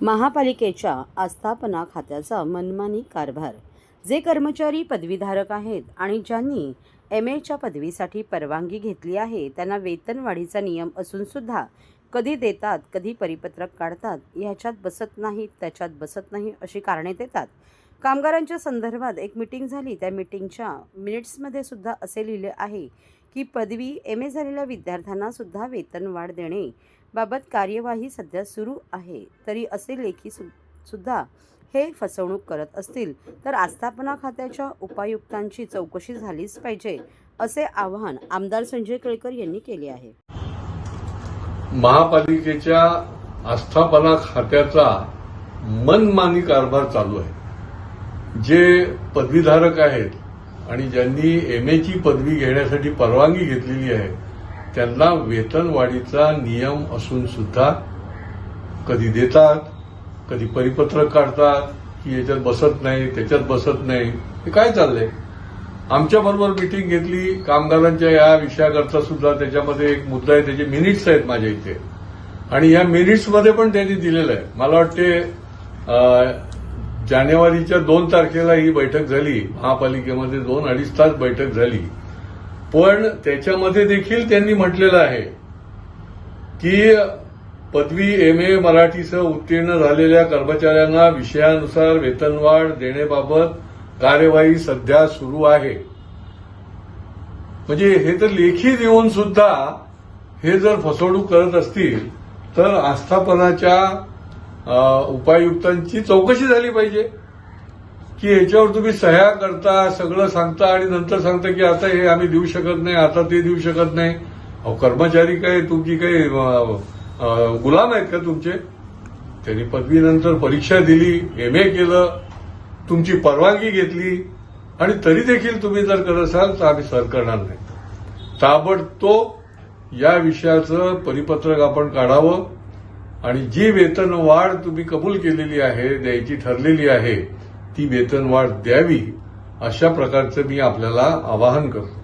महापालिकेच्या आस्थापना खात्याचा मनमानी कारभार. जे कर्मचारी पदवीधारक आहेत आणि ज्यांनी एम एच्या पदवीसाठी परवानगी घेतली आहे त्यांना वेतनवाढीचा नियम असूनसुद्धा कधी देतात कधी परिपत्रक काढतात ह्याच्यात बसत नाहीत त्याच्यात बसत नाही अशी कारणे देतात. कामगारांच्या संदर्भात एक मिटिंग झाली. त्या मिटिंगच्या मिनिट्समध्ये सुद्धा असे लिहिले आहे की पदवी एम ए झालेल्या विद्यार्थ्यांना सुद्धा वेतनवाढ देणे बाबत कार्यवाही सध्या सुरू आहे. तरी असे लेखी सु सुद्धा हे फसवणूक करत असतील तर आस्थापना खात्याच्या उपायुक्तांची चौकशी झालीच पाहिजे असे आवाहन आमदार संजय केळकर यांनी केले आहे. महापालिकेच्या आस्थापना खात्याचा मनमानी कारभार चालू आहे. जे पदवीधारक आहेत आणि ज्यांनी एम ची पदवी घेण्यासाठी परवानगी घेतलेली आहे त्यांना वेतनवाढीचा नियम असून सुद्धा कधी देतात कधी परिपत्रक काढतात की याच्यात बसत नाही त्याच्यात बसत नाही हे काय चाललंय? आमच्या बरोबर मिटिंग घेतली कामगारांच्या या विषयाकरता सुद्धा त्याच्यामध्ये एक मुद्दा आहे त्याचे मिनिट्स आहेत माझ्या इथे. आणि या मिनिट्समध्ये पण त्यांनी दिलेलं आहे. मला वाटते जानेवारीच्या दोन तारखेला ही बैठक झाली. महापालिकेमध्ये दोन अडीच तास बैठक झाली. पण त्याच्यामध्ये देखील त्यांनी म्हटलेलं आहे की पदवी एम ए मराठीसह उत्तीर्ण झालेल्या कर्मचाऱ्यांना विषयानुसार वेतनवाढ देण्याबाबत कार्यवाही सध्या सुरू आहे. म्हणजे हे तर लेखी देऊन सुद्धा हे जर फसवणूक करत असतील तर आस्थापनाच्या उपायुक्तांची चौकशी झाली पाहिजे. की याच्यावर तुम्ही सह्या करता सगळं सांगता आणि नंतर सांगता की आता हे आम्ही देऊ शकत नाही आता ते देऊ शकत नाही. अहो कर्मचारी काय तुमची काही गुलाम आहेत का तुमचे? त्यांनी पदवीनंतर परीक्षा दिली एम ए केलं तुमची परवानगी घेतली. आणि तरी देखील तुम्ही जर करत असाल तर आम्ही सर करणार नाही. ताबडतोब या विषयाचं परिपत्रक आपण काढावं. आणि जी वेतनवाढ तुम्ही कबूल केलेली आहे द्यायची ठरलेली आहे ती वेतनवाढ द्यावी अशा प्रकारचं मी आपल्याला आवाहन करतो.